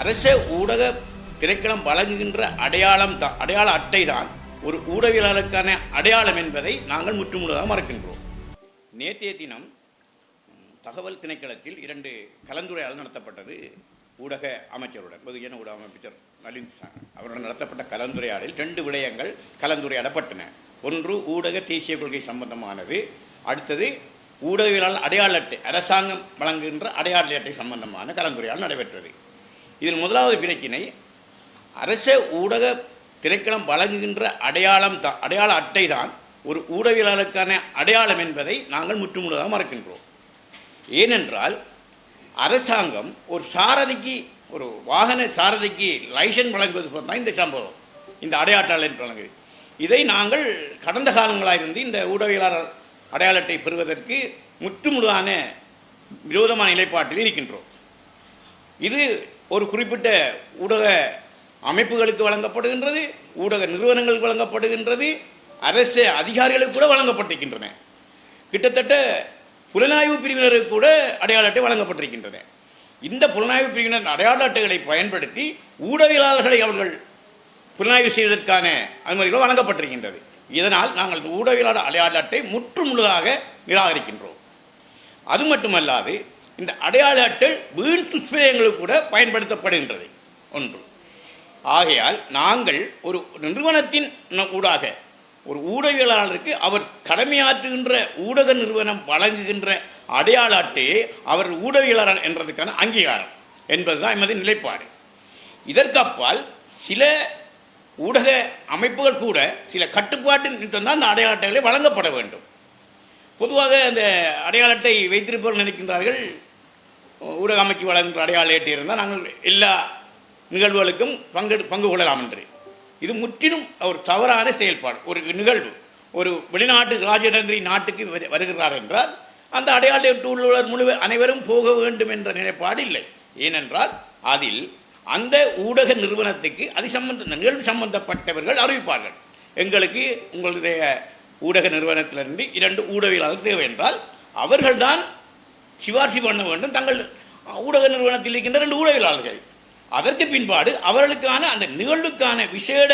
அரச ஊடக திரைக்களம் வழங்குகின்ற அடையாளம் தான் அடையாள அட்டை தான் ஒரு ஊடகவியலாளருக்கான அடையாளம் என்பதை நாங்கள் முற்றுமுழுதாக மறக்கின்றோம். நேற்றைய தினம் தகவல் திணைக்களத்தில் இரண்டு கலந்துரையாடல் நடத்தப்பட்டது ஊடக அமைச்சருடன். பொதுஜன ஊடக அமைச்சர் நளின் அவருடன் நடத்தப்பட்ட கலந்துரையாடலில் ரெண்டு விடயங்கள் கலந்துரையாடப்பட்டன. ஒன்று ஊடக தேசிய கொள்கை சம்பந்தமானது. அடுத்தது ஊடகவியலாளர் அடையாள அட்டை அரசாங்கம் வழங்குகின்ற அடையாள அட்டை சம்பந்தமான கலந்துரையாடல் நடைபெற்றது. இதில் முதலாவது பிரச்சினை அரச ஊடக திரைக்களம் வழங்குகின்ற அடையாளம் தான் அடையாள அட்டை தான் ஒரு ஊடகவியலாளருக்கான அடையாளம் என்பதை நாங்கள் முற்றுமுழுதாக மறக்கின்றோம். ஏனென்றால் அரசாங்கம் ஒரு சாரதிக்கு ஒரு வாகன சாரதிக்கு லைசன்ஸ் வழங்குவது போல் தான் இந்த சம்பவம் இந்த அடையாட்டாளன் வழங்குது. இதை நாங்கள் கடந்த காலங்களாக இருந்து இந்த ஊடகவியலாளர் அடையாள அட்டை பெறுவதற்கு முற்றுமுழுதான விரோதமான நிலைப்பாட்டில் இருக்கின்றோம். இது ஒரு குறிப்பிட்ட ஊடக அமைப்புகளுக்கு வழங்கப்படுகின்றது ஊடக நிறுவனங்களுக்கு வழங்கப்படுகின்றது அரசு அதிகாரிகளுக்கு கூட வழங்கப்பட்டிருக்கின்றன. கிட்டத்தட்ட புலனாய்வு பிரிவினருக்கு கூட அடையாள அட்டை வழங்கப்பட்டிருக்கின்றன. இந்த புலனாய்வு பிரிவினர் அடையாள அட்டைகளை பயன்படுத்தி ஊடகவியலாளர்களை அவர்கள் புலனாய்வு செய்வதற்கான அனுமதிகள் வழங்கப்பட்டிருக்கின்றது. இதனால் நாங்கள் ஊடகவியலாளர் அடையாள அட்டை முற்றுமுழுதாக நிராகரிக்கின்றோம். அது மட்டுமல்லாது இந்த அடையாள அட்டை வீண் துஷ்பிரயங்களுக்கு கூட பயன்படுத்தப்படுகின்றது. ஒன்று. ஆகையால் நாங்கள் ஒரு நிறுவனத்தின் ஊடாக ஒரு ஊடகவியலாளருக்கு அவர் கடமையாற்றுகின்ற ஊடக நிறுவனம் வழங்குகின்ற அடையாள அட்டையை அவர் ஊடகவியலாளர் என்றதுக்கான அங்கீகாரம் என்பதுதான் எமது நிலைப்பாடு. இதற்கு அப்பால் சில ஊடக அமைப்புகள் கூட சில கட்டுப்பாட்டின் தான் அந்த அடையாள அட்டைகளை வழங்கப்பட வேண்டும். பொதுவாக அந்த அடையாள அட்டை வைத்திருப்பவர்கள் நினைக்கின்றார்கள். ஊடக அமைச்சு வழங்குகின்ற அடையாள அட்டை இருந்தால் நாங்கள் எல்லா நிகழ்வுகளுக்கும் பங்கு பங்கு கொள்ளலாம் என்று. இது முற்றிலும் ஒரு தவறான செயல்பாடு. ஒரு நிகழ்வு. ஒரு வெளிநாட்டு ராஜதந்திரி நாட்டுக்கு வருகிறார் என்றால் அந்த அடையாள உள்ளவர் முழு அனைவரும் போக வேண்டும் என்ற நிலைப்பாடு இல்லை. ஏனென்றால் அதில் அந்த ஊடக நிறுவனத்துக்கு அது சம்பந்த நிகழ்வு சம்பந்தப்பட்டவர்கள் அறிவிப்பார்கள். எங்களுக்கு உங்களுடைய ஊடக நிறுவனத்திலிருந்து இரண்டு ஊடகவியலாளர் தேவை என்றால் அவர்கள்தான் சிபார்சு பண்ண வேண்டும். தங்கள் ஊடக நிறுவனத்தில் இருக்கின்ற ரெண்டு ஊடகவியலாளர்கள். அதற்கு பின்பாடு அவர்களுக்கான அந்த நிகழ்வுக்கான விசேட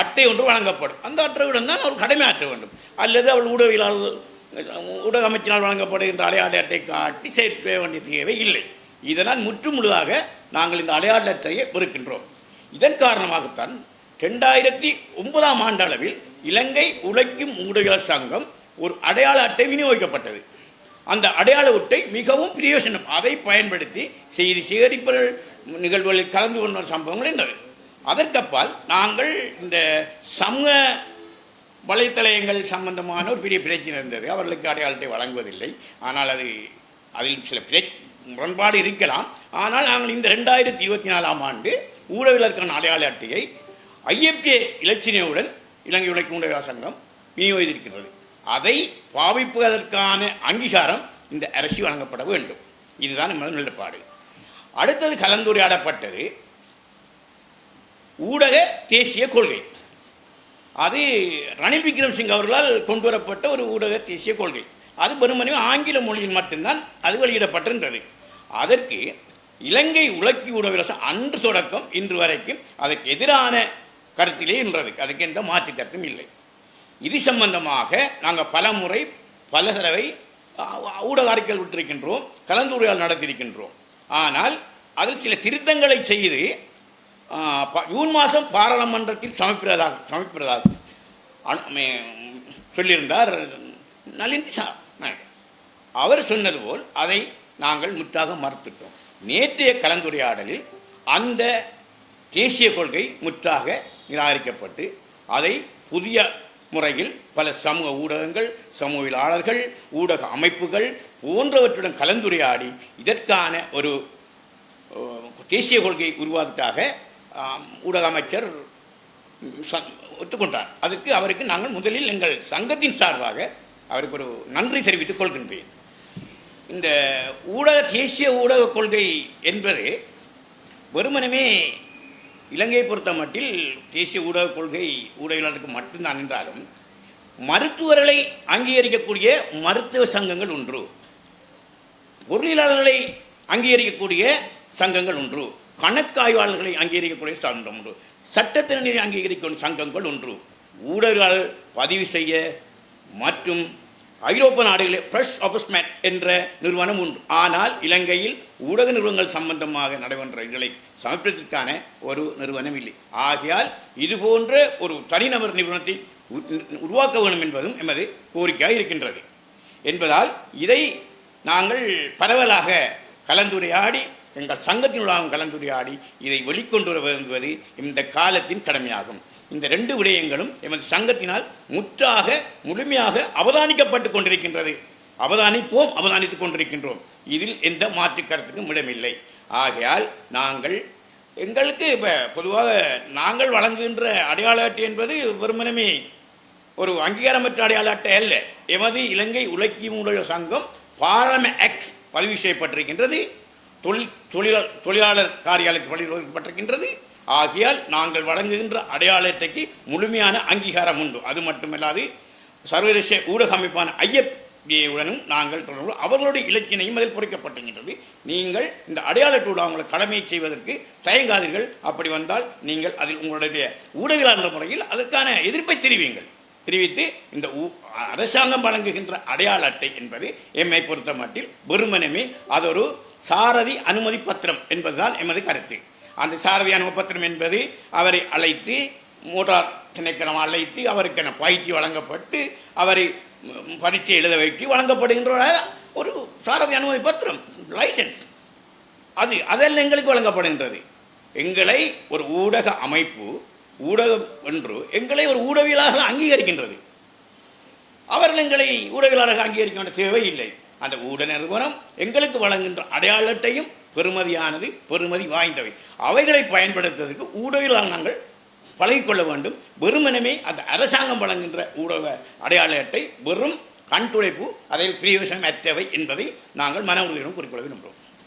அட்டை ஒன்று வழங்கப்படும். அந்த அட்டையுடன் தான் அவர் கடமையாற்ற வேண்டும். அல்லது அவள் ஊடகவியலாளர் ஊடக அமைச்சினால் வழங்கப்படுகின்ற அடையாள அட்டை காட்டி சேர்க்க வேண்டிய தேவை இல்லை. இதனால் முற்றுமுழுதாக நாங்கள் இந்த அடையாள அட்டையை வெறுக்கின்றோம். இதன் காரணமாகத்தான் ரெண்டாயிரத்தி ஒன்பதாம் ஆண்டு அளவில் இலங்கை உழைக்கும் ஊடகர் சங்கம் ஒரு அடையாள அட்டை விநியோகிக்கப்பட்டது. அந்த அடையாள அட்டை மிகவும் பிரயோசனம். அதை பயன்படுத்தி செய்தி சேகரிப்பவர்கள் நிகழ்வுகளில் கலந்து கொண்ட சம்பவங்கள் இருந்தது. அதற்கப்பால் நாங்கள் இந்த சமூக வலைத்தளங்கள் சம்பந்தமான ஒரு பெரிய பிரச்சனை இருந்தது. அவர்களுக்கு அடையாள அட்டை வழங்குவதில்லை. ஆனால் அது அதில் சில பிர முரண்பாடு இருக்கலாம். ஆனால் நாங்கள் இந்த ரெண்டாயிரத்தி இருபத்தி நாலாம் ஆண்டு ஊடகவியலருக்கான அடையாள அட்டையை ஐஎப்கே இலச்சினையுடன் இலங்கை உழைக்கும் ஊடக சங்கம் விநியோகித்திருக்கிறது அதை பாவிப்பதற்கான அங்கீகாரம் இந்த அரசு வழங்கப்பட வேண்டும். இதுதான் நமது நிலப்பாடு. அடுத்தது கலந்துரையாடப்பட்டது ஊடக தேசிய கொள்கை. அது ரணில் விக்ரம்சிங் அவர்களால் கொண்டு வரப்பட்ட ஒரு ஊடக தேசிய கொள்கை. அது பெருமனவே ஆங்கில மொழியில் மட்டும்தான் அது வெளியிடப்பட்டிருந்தது. அதற்கு இலங்கை உலக்கி ஊடக அன்று தொடக்கம் இன்று வரைக்கும் அதற்கு எதிரான கருத்திலே இருந்தது அதுக்கு எந்த மாற்று கருத்தும் இல்லை. இது சம்பந்தமாக நாங்கள் பல முறை பல தடவை ஊடக அறிக்கைகள் விட்டிருக்கின்றோம் கலந்துரையாடல் நடத்தியிருக்கின்றோம். ஆனால் அதில் சில திருத்தங்களை செய்து ப- ஜூன் மாதம் பாராளுமன்றத்தில் சமர்ப்பிப்பதாக சமர்ப்பிப்பதாக சொல்லியிருந்தார் நளின் அவர் சொன்னது போல் அதை நாங்கள் முற்றாக மறுத்துட்டோம். நேற்றைய கலந்துரையாடலில் அந்த தேசிய கொள்கை முற்றாக நிராகரிக்கப்பட்டு அதை புதிய முறையில் பல சமூக ஊடகங்கள் சமூகவியலாளர்கள் ஊடக அமைப்புகள் போன்றவற்றுடன் கலந்துரையாடி இதற்கான ஒரு தேசிய கொள்கை உருவாவதற்காக ஊடக அமைச்சர் ச- ஒத்துக்கொண்டார். அதுக்கு அவருக்கு நாங்கள் முதலில் எங்கள் சங்கத்தின் சார்பாக அவருக்கு ஒரு நன்றி தெரிவித்துக் கொள்கின்றேன். இந்த ஊடக தேசிய ஊடக கொள்கை என்பது வெறுமனமே இலங்கையை பொறுத்த மட்டில் தேசிய ஊடக கொள்கை ஊடகங்களுக்கு மட்டும்தான் என்றாலும் மருத்துவர்களை அங்கீகரிக்கக்கூடிய மருத்துவ சங்கங்கள் ஒன்று பொருளாளர்களை அங்கீகரிக்கக்கூடிய சங்கங்கள் ஒன்று கணக்காய்வாளர்களை அங்கீகரிக்கக்கூடிய சங்கம் ஒன்று சட்டத்தினரை அங்கீகரிக்கும் சங்கங்கள் ஒன்று. ஊடகங்கள் பதிவு செய்ய மற்றும் ஐரோப்பிய நாடுகளில் ஃப்ரெஷ் ஆபஸ்மேன் என்ற நிறுவனம் உண்டு. ஆனால் இலங்கையில் ஊடக நிறுவனங்கள் சம்பந்தமாக நடைபெற்ற இதழை சமர்ப்பிப்பதற்கான ஒரு நிறுவனம் இல்லை. ஆகையால் இது போன்ற ஒரு தனிநபர் நிறுவனத்தை உ- உருவாக்க வேண்டும் என்பதும் எமது கோரிக்கையாக இருக்கின்றது. என்பதால் இதை நாங்கள் பரவலாக கலந்துரையாடி எங்கள் சங்கத்தினுடாகவும் கலந்துரையாடி இதை வெளிக்கொண்டு வர விரும்புவது இந்த காலத்தின் கடமையாகும். இந்த ரெண்டு விடயங்களும் எமது சங்கத்தினால் முற்றாக முழுமையாக அவதானிக்கப்பட்டு கொண்டிருக்கின்றது. அவதானிப்போம் அவதானித்துக் கொண்டிருக்கின்றோம். இதில் எந்த மாற்று கருத்துக்கும் இடமில்லை. ஆகையால் நாங்கள் எங்களுக்கு இப்போ பொதுவாக நாங்கள் வழங்குகின்ற அடையாள அட்டை என்பது வெறுமனமே ஒரு அங்கீகாரமற்ற அடையாள அட்டை அல்ல. எமது இலங்கை உலக்கிய சங்கம் பார்லமெண்ட் ஆக்ட் பதிவு செய்யப்பட்டிருக்கின்றது. தொழில் தொழிலாளர் தொழிலாளர் காரியாலயத்தில் பதிவு ஆகையால் நாங்கள் வழங்குகின்ற அடையாள அட்டைக்கு முழுமையான அங்கீகாரம் உண்டு. அது மட்டுமல்லாது சர்வதேச ஊடக அமைப்பான ஐஎஃப்பியுடனும் நாங்கள் தொடர்பு அவர்களுடைய இலக்கினையும் அதில் பொறிக்கப்பட்டிருக்கின்றது. நீங்கள் இந்த அடையாள அட்டையோடு அவங்களை கடமையை செய்வதற்கு தயங்காதீர்கள். அப்படி வந்தால் நீங்கள் அதில் உங்களுடைய ஊடகவியலாளர் முறையில் அதற்கான எதிர்ப்பை தெரிவிங்கள் தெரிவித்து இந்த ஊ- அரசாங்கம் வழங்குகின்ற அடையாள அட்டை என்பது எம்மை பொறுத்த மட்டில் வெறுமனமே அதொரு சாரதி அனுமதி பத்திரம் என்பதுதான் எமது கருத்து. அந்த சாரதி அனுமதி பத்திரம் என்பது அவரை அழைத்து மோட்டார் திணைக்களம் அழைத்து அவருக்கான பயிற்சி வழங்கப்பட்டு அவரை பரீட்சை எழுத வைத்து வழங்கப்படுகின்ற ஒரு சாரதி அனுமதி பத்திரம் லைசன்ஸ் அது அதெல்லாம் எங்களுக்கு வழங்கப்படுகின்றது. எங்களை ஒரு ஊடக அமைப்பு ஊடகம் என்று எங்களை ஒரு ஊடகவியலாக அங்கீகரிக்கின்றது. அவர்கள் எங்களை ஊடகவியலாக அங்கீகரிக்க வேண்டிய தேவை இல்லை அந்த ஊடநிறுவனம் எங்களுக்கு வழங்குகின்ற அடையாள அட்டையும் பெறுமதியானது பெறுமதி வாய்ந்தவை. அவைகளை பயன்படுத்துவதற்கு ஊடகங்களால் நாங்கள் பழகிக்கொள்ள வேண்டும். வெறுமனமே அந்த அரசாங்கம் வழங்குகின்ற ஊடக அடையாள அட்டை வெறும் கண் துடைப்பு அதில் பிரயோசனம் அற்றவை என்பதை நாங்கள் மன உறுதியுடன் குறிக்கொள்ள விரும்புகிறோம்.